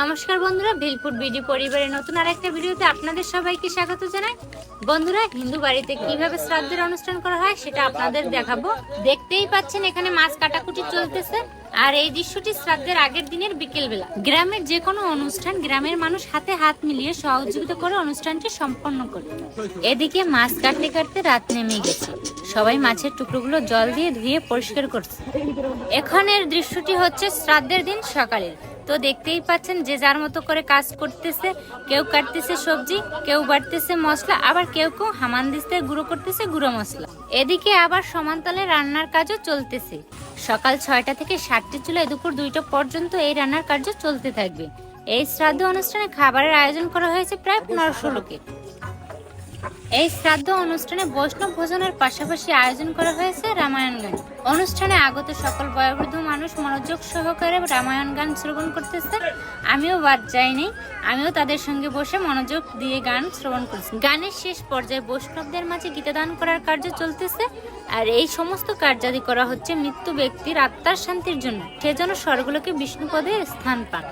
নমস্কার বন্ধুরা, ভিলপুর বিডি পরিবারের নতুন আর একটা ভিডিওতে আপনাদের সবাইকে স্বাগত জানাই। বন্ধুরা, হিন্দু বাড়িতে কীভাবে শ্রাদ্ধের অনুষ্ঠান করা হয় সেটা আপনাদের দেখাবো। দেখতেই পাচ্ছেন এখানে মাছ কাটাকুটি চলতেছে। আর এই দৃশ্যটি শ্রাদ্ধের আগের দিনের বিকেল বেলা গ্রামের যে কোনো অনুষ্ঠান গ্রামের মানুষ হাতে হাত মিলিয়ে সহযোগিতা করে অনুষ্ঠানটি সম্পন্ন করে। এদিকে মাছ কাটতে কাটতে রাত নেমে গেছে। সবাই মাছের টুকরোগুলো জল দিয়ে ধুয়ে পরিষ্কার করছে। এখানের দৃশ্যটি হচ্ছে শ্রাদ্ধের দিন সকালের। তো দেখতেই পাচ্ছেন যে যার মতো করে কাজ করতেছে, কেউ কাটতেছে সবজি, কেউ বাড়তেছে মশলা, আবার কেউ কেউ হামান দিতে গুঁড়ো করতেছে গুঁড়ো মশলা। এদিকে আবার সমান্তলে রান্নার কাজও চলতেছে। সকাল ছয়টা থেকে সাতটি চুলায় দুপুর দুইটা পর্যন্ত এই রান্নার কার্য চলতে থাকবে। এই শ্রাদ্ধ অনুষ্ঠানে খাবারের আয়োজন করা হয়েছে প্রায় পনেরোশো লোকের। এই শ্রাদ্ধ অনুষ্ঠানে বৈষ্ণব ভোজনের পাশাপাশি আয়োজন করা হয়েছে রামায়ণ গান। অনুষ্ঠানে আগত সকল বয়োবৃদ্ধ মানুষ মনোযোগ সহকারে রামায়ণ গান শ্রবণ করতেছে আমিও বাদ যাইনি। আমিও তাদের সঙ্গে বসে মনোযোগ দিয়ে গান শ্রবণ করছি। গানের শেষ পর্যায়ে বৈষ্ণবদের মাঝে গীতাদান করার কার্য চলতেছে। আর এই সমস্ত কার্যাদি করা হচ্ছে মৃত্যু ব্যক্তির আত্মার শান্তির জন্য। সে যেন স্বর্গলোকে বিষ্ণুপদে স্থান পান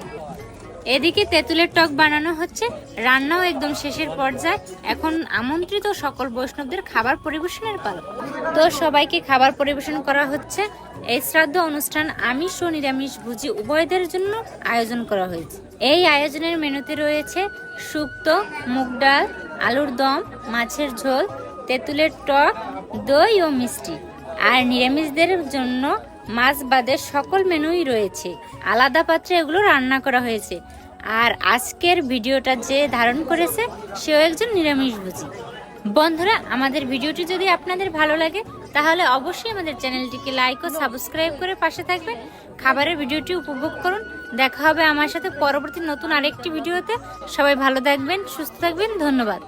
এদিকে তেঁতুলের টক বানানো হচ্ছে। রান্নাও একদম শেষের পর্যায়ে। এখন আমন্ত্রিত সকল বৈষ্ণবদের খাবার পরিবেশনের পালা। তো সবাইকে খাবার পরিবেশন করা হচ্ছে। এই শ্রাদ্ধ অনুষ্ঠান আমিষ ও নিরামিষ ভুজি উভয়দের জন্য আয়োজন করা হয়েছে। এই আয়োজনের মেনুতে রয়েছে শুক্তো মুগ ডাল, আলুর দম, মাছের ঝোল, তেঁতুলের টক, দই ও মিষ্টি। আর নিরামিষদের জন্য মাছ বাদে সকল মেনুই রয়েছে। আলাদা পাত্রে এগুলো রান্না করা হয়েছে। আর আজকের ভিডিওটা যে ধারণ করেছে, সেও একজন নিরামিষভোজী বন্ধুরা, আমাদের ভিডিওটি যদি আপনাদের ভালো লাগে, তাহলে অবশ্যই আমাদের চ্যানেলটিকে লাইক ও সাবস্ক্রাইব করে পাশে থাকবেন। খাবারের ভিডিওটি উপভোগ করুন। দেখা হবে আমার সাথে পরবর্তী নতুন আরেকটি ভিডিওতে। সবাই ভালো থাকবেন, সুস্থ থাকবেন, ধন্যবাদ।